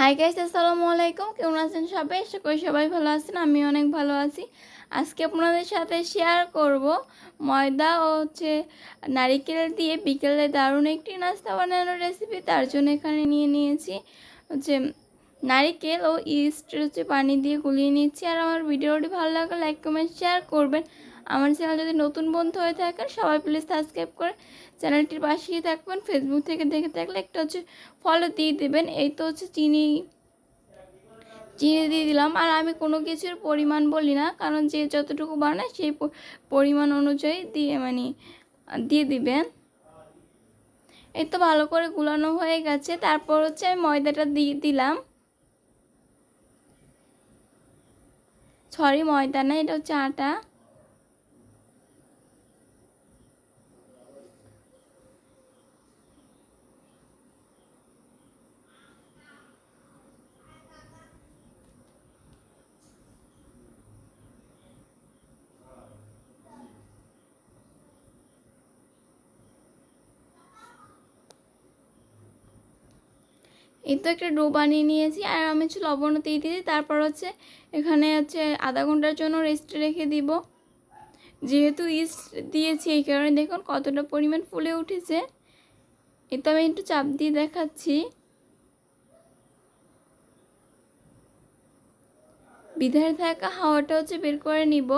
Hi guys আসসালামু আলাইকুম। কেমন আছেন সবাই? আশা করি সবাই ভালো আছেন আমি অনেক ভালো আছি। আজকে আপনাদের সাথে শেয়ার করব ময়দা ও হচ্ছে নারিকেল দিয়ে বিকেলে দারুণ একটি নাস্তা বানানোর রেসিপি তার জন্য এখানে নিয়ে নিয়েছি হচ্ছে নারিকেল ও ইস্ট হচ্ছে পানি দিয়ে গুলিয়ে নিচ্ছি। আর আমার ভিডিওটি ভালো লাগলে লাইক কমেন্ট শেয়ার করবেন। আমার চ্যানেল যদি নতুন বন্ধু হয়ে থাকেন, সবাই প্লিজ সাবস্ক্রাইব করে চ্যানেলটির পাশেই থাকবেন। ফেসবুক থেকে দেখে থাকলে একটা হচ্ছে ফলো দিয়ে দেবেন। এই তো হচ্ছে চিনি চিনি দিয়ে দিলাম। আর আমি কোনো কিছুর পরিমাণ বলি না, কারণ যে যতটুকু বানায় সেই পরিমাণ অনুযায়ী দিয়ে মানে দিয়ে দিবেন। এই তো ভালো করে গুলানো হয়ে গেছে। তারপর হচ্ছে আমি ময়দাটা দিয়ে দিলাম। সরি ময়দা না, এটা হচ্ছে আটা। এই তো একটা ডো বানিয়ে নিয়েছি। আর আমি হচ্ছে লবণ দিয়ে দিয়েছি। তারপর হচ্ছে এখানে হচ্ছে আধা ঘণ্টার জন্য রেস্টে রেখে দিব। যেহেতু ইস্ট দিয়েছি, এই কারণে দেখুন কতটা পরিমাণ ফুলে উঠেছে। এ তো আমি একটু চাপ দিয়ে দেখাচ্ছি। বিধারে থাকা হাওয়াটা হচ্ছে বের করে নিব।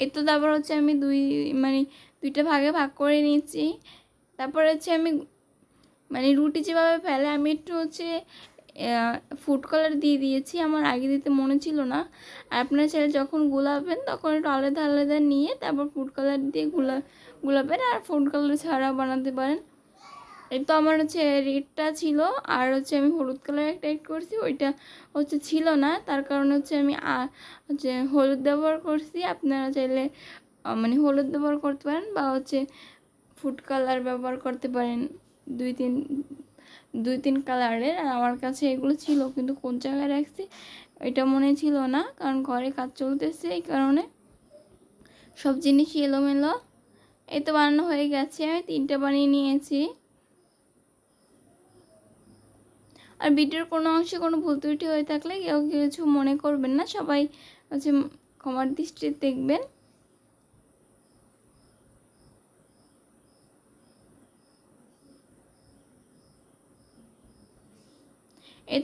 এ তো তারপর হচ্ছে আমি দুই মানে দুইটা ভাগে ভাগ করে নিচ্ছি তারপর হচ্ছে আমি মানে রুটি যেভাবে ফেলে আমি একটু হচ্ছে ফুড কালার দিয়ে দিয়েছি। আমার আগে দিতে মনে ছিল না। আর আপনার ছেলে যখন গুলাবেন তখন একটু আলাদা আলাদা নিয়ে তারপর ফুড কালার দিয়ে গুলা গুলাবেন আর ফুড কালার ছাড়াও বানাতে পারেন। এই তো আমার হচ্ছে রেডটা ছিল আর হচ্ছে আমি হলুদ কালার একটা অ্যাড করছি। ওইটা হচ্ছে ছিল না। তার কারণে হচ্ছে আমি হচ্ছে হলুদ ব্যবহার করছি। আপনারা চাইলে মানে হলুদ ব্যবহার করতে পারেন বা হচ্ছে ফুড কালার ব্যবহার করতে পারেন। দুই তিন দুই তিন কালারের আর আমার কাছে এগুলো ছিল, কিন্তু কোন জায়গায় রাখছি এটা মনে ছিল না, কারণ ঘরে কাজ চলতেছে এই কারণে। সব জিনিসই এলোমেলো। এই তো বানানো হয়ে গেছে, আমি তিনটা বানিয়ে নিয়েছি। আর ভিডিওর কোনো অংশে কোনো ভুল ত্রুটি হয়ে থাকলে কেউ কিছু মনে করবেন না, সবাই হচ্ছে ক্ষমার দৃষ্টি দেখবেন।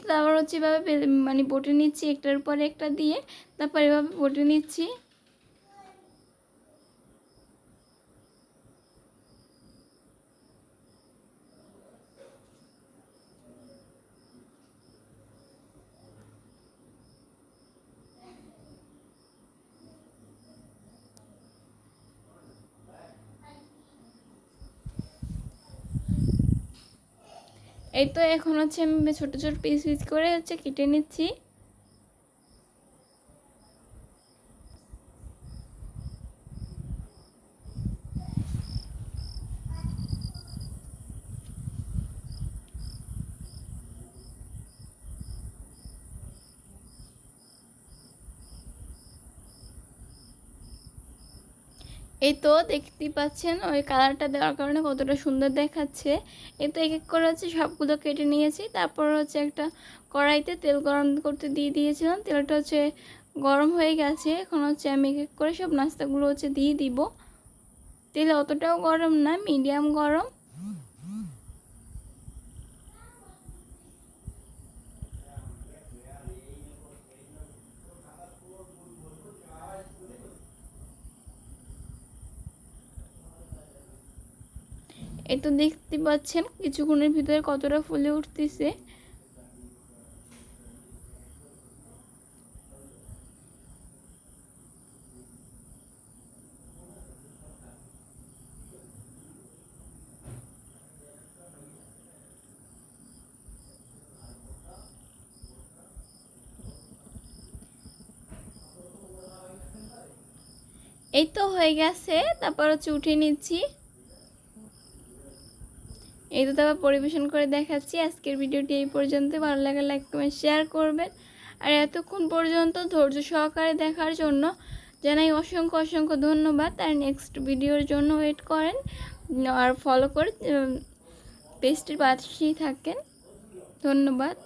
তো আবার হচ্ছে এভাবে মানে বটে নিচ্ছি একটার পরে একটা দিয়ে, তারপর এভাবে বটে নিচ্ছি। এই তো এখন হচ্ছে আমি ছোটো ছোটো পিস পিস করে হচ্ছে কেটে নিচ্ছি। এই তো দেখতেই পাচ্ছেন, ওই কালারটা দেওয়ার কারণে কতটা সুন্দর দেখাচ্ছে। এই তো এক এক করে হচ্ছে সবগুলো কেটে নিয়েছি, তারপর হচ্ছে একটা কড়াইতে তেল গরম করতে দিয়ে দিয়েছিলাম। তেলটা হচ্ছে গরম হয়ে গেছে, এখন হচ্ছে আমি এক এক করে সব নাস্তাগুলো হচ্ছে দিয়ে দিব। তেল অতটাও গরম না মিডিয়াম গরম। এই তো দেখতে পাচ্ছেন, কিছুক্ষণের ভিতরে কতটা ফুলে উঠতেছে। এই তো হয়ে গেছে, তারপর হচ্ছে উঠে নিচ্ছি। এই তো তারপর পরিবেশন করে দেখাচ্ছি। আজকের ভিডিওটি এই পর্যন্ত ভালো লাগে লাইক কমেন্ট শেয়ার করবেন। আর এতক্ষণ পর্যন্ত ধৈর্য সহকারে দেখার জন্য জানাই অসংখ্য অসংখ্য ধন্যবাদ। আর নেক্সট ভিডিওর জন্য ওয়েট করেন। আর ফলো করে পেস্টের পাশেই থাকেন। ধন্যবাদ।